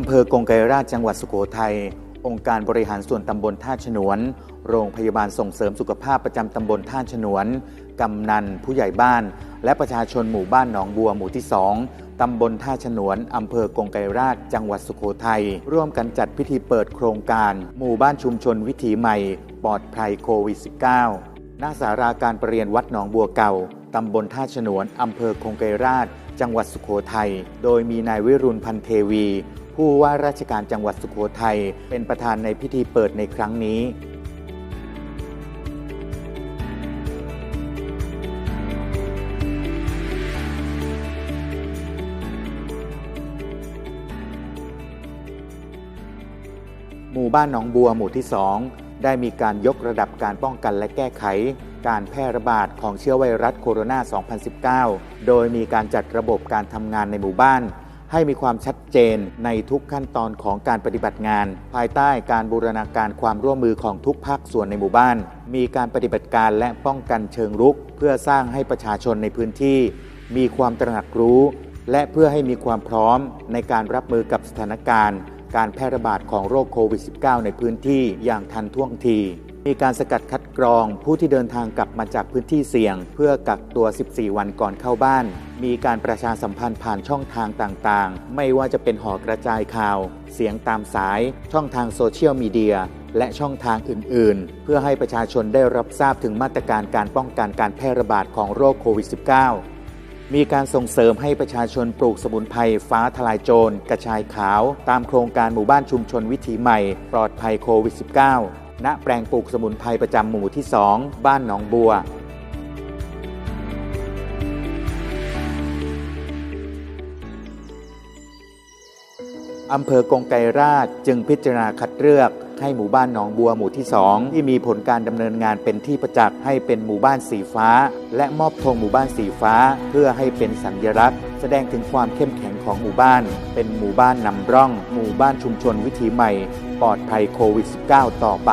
อำเภอกงไกรราชจังหวัดสุโขทัย องค์การบริหารส่วนตำบลท่าฉนวน โรงพยาบาลส่งเสริมสุขภาพประจำตำบลท่าฉนวน กำนัน ผู้ใหญ่บ้าน และประชาชนหมู่บ้านหนองบัวหมู่ที่2ตำบลท่าฉนวน อำเภอกงไกรราช จังหวัดสุโขทัย ร่วมกันจัดพิธีเปิดโครงการ หมู่บ้านชุมชนวิถีใหม่ ปลอดภัยโควิด -19 ณสาราการประเรียนวัดหนองบัวเก่า ตำบลท่าฉนวน อำเภอคงไกรราช จังหวัดสุโขทัย โดยมีนายวิรุณพันเทวี ผู้ว่าราชการจังหวัดสุโขทัยเป็นประธานในพิธีเปิดในครั้งนี้ หมู่บ้านหนองบัวหมู่ที่ 2 ได้มีการยกระดับการป้องกันและแก้ไขการแพร่ระบาดของเชื้อไวรัสโคโรนา 2019 โดยมีการจัดระบบการทำงานในหมู่บ้าน ให้มีความชัดเจนในทุกขั้นตอนของการปฏิบัติงาน ภายใต้การบูรณาการความร่วมมือของทุกภาคส่วนในหมู่บ้าน มีการปฏิบัติการและป้องกันเชิงรุก เพื่อสร้างให้ประชาชนในพื้นที่ มีความตระหนักรู้ และเพื่อให้มีความพร้อมในการรับมือกับสถานการณ์ การแพร่ระบาดของโรคโควิด -19 ในพื้นที่อย่างทันท่วงที มีการสกัดคัดกรองผู้ที่เดินทางกลับมาจากพื้นที่เสี่ยง เพื่อกักตัว 14 วันก่อนเข้าบ้าน มีการประชาสัมพันธ์ผ่านช่องทางต่างๆ ไม่ว่าจะเป็นหอกระจายข่าว เสียงตามสาย ช่องทางโซเชียลมีเดียและช่องทางอื่นๆ เพื่อให้ประชาชนได้รับทราบถึงมาตรการการป้องกันการแพร่ระบาดของโรคโควิด -19 มีการส่งเสริมให้ประชาชนปลูกสมุนไพรฟ้าทลายโจร กระชายขาว ตามโครงการหมู่บ้านชุมชนวิถีใหม่ ปลอดภัยโควิด -19 ณแปลงปลูกสมุนไพรประจำหมู่ที่ 2 บ้านหนองบัว อำเภอกงไกรราชจึงพิจารณาคัดเลือกให้หมู่บ้านหนองบัวหมู่ที่ 2 ที่มีผลการดำเนินงานเป็นที่ประจักษ์ให้เป็นหมู่บ้านสีฟ้า และมอบธงหมู่บ้านสีฟ้า เพื่อให้เป็นสัญลักษณ์ แสดงถึงความเข้มแข็งของหมู่บ้าน เป็นหมู่บ้านนำร่อง หมู่บ้านชุมชนวิถีใหม่ ปลอดภัยโควิด -19 ต่อไป